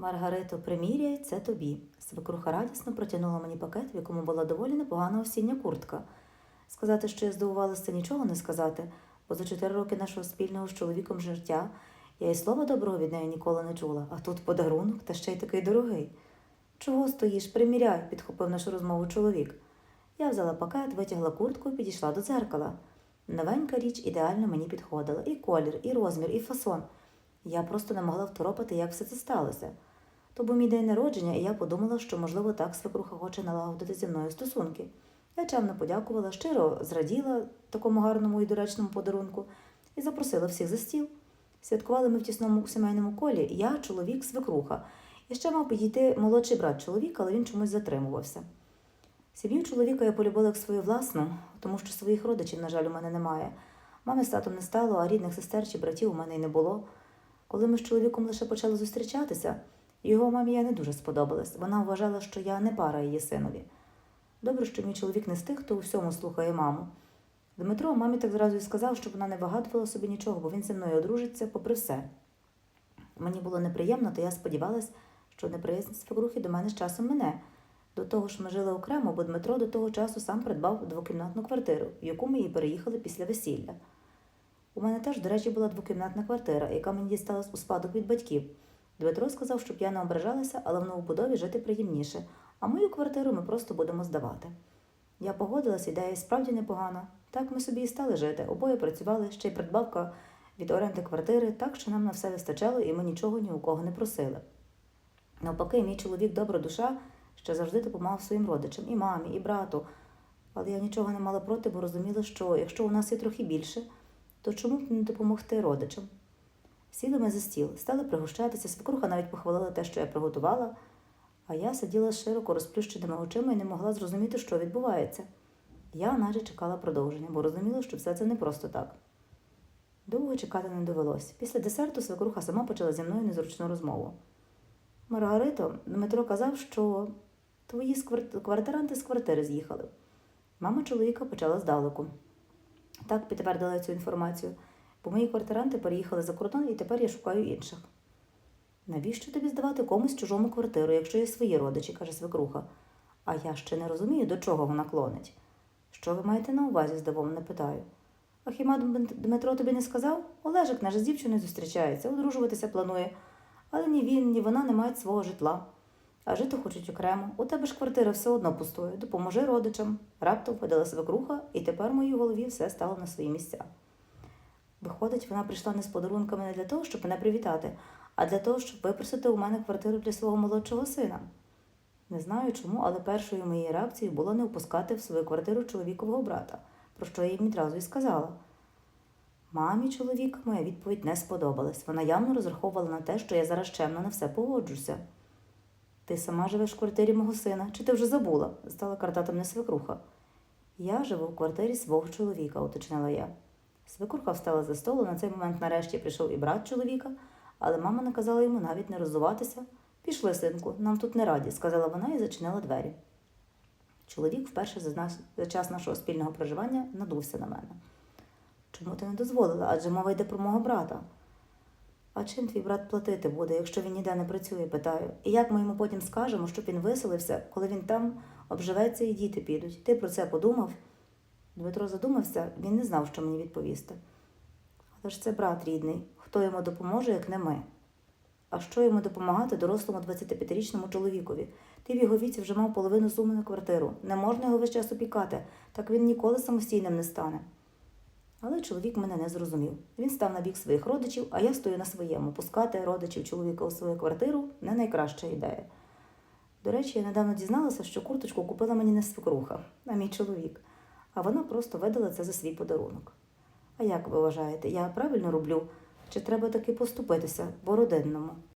Маргарито, приміряй, це тобі. Свекруха радісно протягнула мені пакет, в якому була доволі непогана осіння куртка. Сказати, що я здивувалася, нічого не сказати, бо за чотири роки нашого спільного з чоловіком життя я й слова доброго від неї ніколи не чула, а тут подарунок та ще й такий дорогий. Чого стоїш, приміряй, підхопив нашу розмову чоловік. Я взяла пакет, витягла куртку і підійшла до дзеркала. Новенька річ ідеально мені підходила і колір, і розмір, і фасон. Я просто не могла второпати, як все це сталося. То був мій день народження, і я подумала, що, можливо, так свекруха хоче налагодити зі мною стосунки. Я чемно подякувала, щиро зраділа такому гарному і доречному подарунку і запросила всіх за стіл. Святкували ми в тісному сімейному колі я, чоловік, свекруха. І ще мав підійти молодший брат чоловіка, але він чомусь затримувався. Сім'ю чоловіка я полюбила як свою власну, тому що своїх родичів, на жаль, у мене немає. Мами з татом не стало, а рідних сестер чи братів у мене й не було. Коли ми з чоловіком лише почали зустрічатися, його мамі я не дуже сподобалась. Вона вважала, що я не пара її синові. Добре, що мій чоловік не з тих, хто у всьому слухає маму. Дмитро мамі так зразу і сказав, щоб вона не вигадувала собі нічого, бо він зі мною одружиться попри все. Мені було неприємно, та я сподівалась, що неприязнь свекрухи до мене з часом мине. До того ж, ми жили окремо, бо Дмитро до того часу сам придбав двокімнатну квартиру, в яку ми і переїхали після весілля. У мене теж, до речі, була двокімнатна квартира, яка мені дісталась у спадок від батьків. Дмитро сказав, щоб я не ображалася, але в новобудові жити приємніше, а мою квартиру ми просто будемо здавати. Я погодилася, ідея справді непогана. Так ми собі і стали жити. Обоє працювали, ще й придбавка від оренди квартири, так що нам на все вистачало, і ми нічого ні у кого не просили. Навпаки, мій чоловік добра душа ще завжди допомагав своїм родичам, і мамі, і брату. Але я нічого не мала проти, бо розуміла, що якщо у нас є трохи більше, то чому б не допомогти родичам? Сіли ми за стіл, стали пригощатися, свекруха навіть похвалила те, що я приготувала, а я сиділа широко розплющеними очима і не могла зрозуміти, що відбувається. Я наче чекала продовження, бо розуміла, що все це не просто так. Довго чекати не довелось. Після десерту свекруха сама почала зі мною незручну розмову. Маргарито, Дмитро казав, що твої квартиранти з квартири з'їхали. Мама чоловіка почала здалеку. Так підтвердила цю інформацію, бо мої квартиранти переїхали за кордон і тепер я шукаю інших. Навіщо тобі здавати комусь чужому квартиру, якщо є свої родичі, каже свекруха. А я ще не розумію, до чого вона клонить. Що ви маєте на увазі, здивовано питаю. А хіба Дмитро тобі не сказав? Олежик наш з дівчиною зустрічається, одружуватися планує. Але ні він, ні вона не мають свого житла. А жити хочуть окремо. У тебе ж квартира все одно пустує. Допоможи родичам. Раптом подала свекруха, і тепер в моїй голові все стало на свої місця. Виходить, вона прийшла не з подарунками не для того, щоб мене привітати, а для того, щоб випросити у мене квартиру для свого молодшого сина. Не знаю чому, але першою моєю реакцією було не впускати в свою квартиру чоловікового брата, про що я їм відразу і сказала. Мамі чоловіка моя відповідь не сподобалась. Вона явно розраховувала на те, що я зараз чемно на все погоджуся. Ти сама живеш в квартирі мого сина, чи ти вже забула? стала картати мене свекруха. Я живу в квартирі свого чоловіка, уточнила я. Свекруха встала за столу, на цей момент нарешті прийшов і брат чоловіка, але мама наказала йому навіть не роззуватися. Пішли, синку, нам тут не раді, сказала вона і зачинила двері. Чоловік вперше за, за час нашого спільного проживання надувся на мене. Чому ти не дозволила? Адже мова йде про мого брата. А чим твій брат платити буде, якщо він ніде не працює, питаю. І як ми йому потім скажемо, щоб він виселився, коли він там обживеться і діти підуть? Ти про це подумав? Дмитро задумався, він не знав, що мені відповісти. Але ж це брат рідний. Хто йому допоможе, як не ми? А що йому допомагати дорослому 25-річному чоловікові? Ти в його віці вже мав половину суми на квартиру. Не можна його весь час опікати, так він ніколи самостійним не стане. Але чоловік мене не зрозумів. Він став на бік своїх родичів, а я стою на своєму. Пускати родичів чоловіка у свою квартиру не найкраща ідея. До речі, я недавно дізналася, що курточку купила мені не свекруха, а мій чоловік, а вона просто видала це за свій подарунок. А як ви вважаєте, я правильно роблю? Чи треба таки поступитися по родинному?